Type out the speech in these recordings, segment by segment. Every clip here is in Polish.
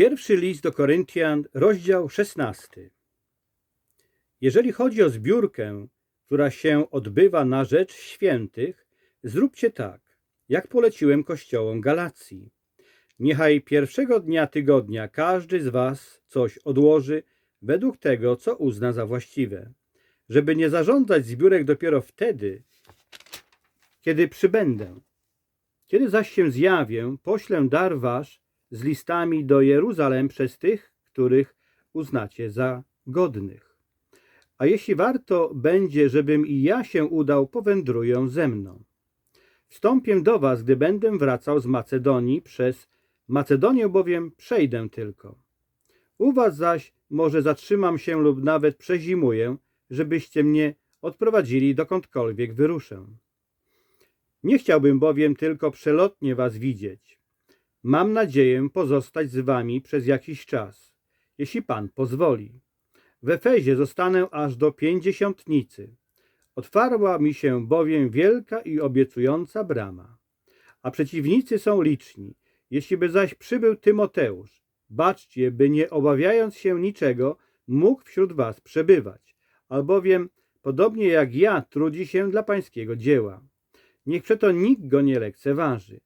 Pierwszy list do Koryntian, rozdział 16. Jeżeli chodzi o zbiórkę, która się odbywa na rzecz świętych, zróbcie tak, jak poleciłem kościołom Galacji. Niechaj pierwszego dnia tygodnia każdy z was coś odłoży według tego, co uzna za właściwe, żeby nie zarządzać zbiórek dopiero wtedy, kiedy przybędę. Kiedy zaś się zjawię, poślę dar wasz z listami do Jeruzalem przez tych, których uznacie za godnych. A jeśli warto będzie, żebym i ja się udał, powędruję ze mną. Wstąpię do was, gdy będę wracał z Macedonii, przez Macedonię bowiem przejdę tylko. U was zaś może zatrzymam się lub nawet przezimuję, żebyście mnie odprowadzili dokądkolwiek wyruszę. Nie chciałbym bowiem tylko przelotnie was widzieć. Mam nadzieję pozostać z wami przez jakiś czas, jeśli Pan pozwoli. W Efezie zostanę aż do pięćdziesiątnicy. Otwarła mi się bowiem wielka i obiecująca brama. A przeciwnicy są liczni. Jeśli by zaś przybył Tymoteusz, baczcie, by nie obawiając się niczego, mógł wśród was przebywać, albowiem, podobnie jak ja, trudzi się dla pańskiego dzieła. Niech przeto nikt go nie lekceważy.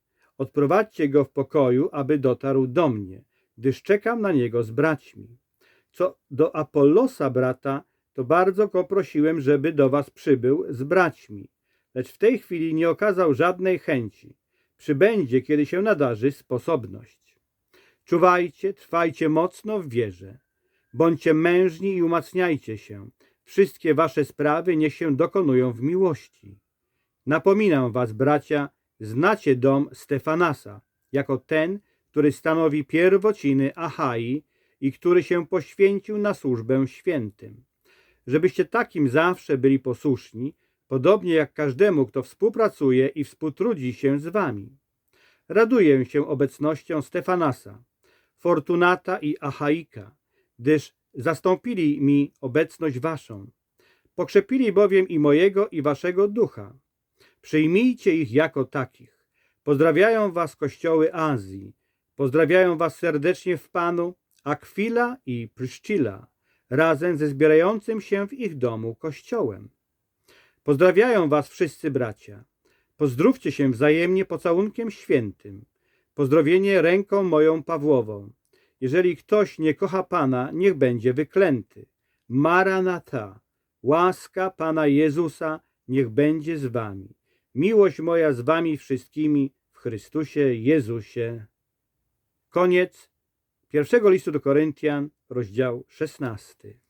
Odprowadźcie go w pokoju, aby dotarł do mnie, gdyż czekam na niego z braćmi. Co do Apollosa, brata, to bardzo go prosiłem, żeby do was przybył z braćmi, lecz w tej chwili nie okazał żadnej chęci. Przybędzie, kiedy się nadarzy sposobność. Czuwajcie, trwajcie mocno w wierze. Bądźcie mężni i umacniajcie się. Wszystkie wasze sprawy niech się dokonują w miłości. Napominam was, bracia, znacie dom Stefanasa, jako ten, który stanowi pierwociny Achai i który się poświęcił na służbę świętym. Żebyście takim zawsze byli posłuszni, podobnie jak każdemu, kto współpracuje i współtrudzi się z wami. Raduję się obecnością Stefanasa, Fortunata i Achaika, gdyż zastąpili mi obecność waszą. Pokrzepili bowiem i mojego i waszego ducha. Przyjmijcie ich jako takich. Pozdrawiają was kościoły Azji. Pozdrawiają was serdecznie w Panu Akwila i Pryszcila, razem ze zbierającym się w ich domu kościołem. Pozdrawiają was wszyscy bracia. Pozdrówcie się wzajemnie pocałunkiem świętym. Pozdrowienie ręką moją Pawłową. Jeżeli ktoś nie kocha Pana, niech będzie wyklęty. Maranata, łaska Pana Jezusa, niech będzie z wami. Miłość moja z wami wszystkimi w Chrystusie Jezusie. Koniec pierwszego listu do Koryntian, rozdział 16.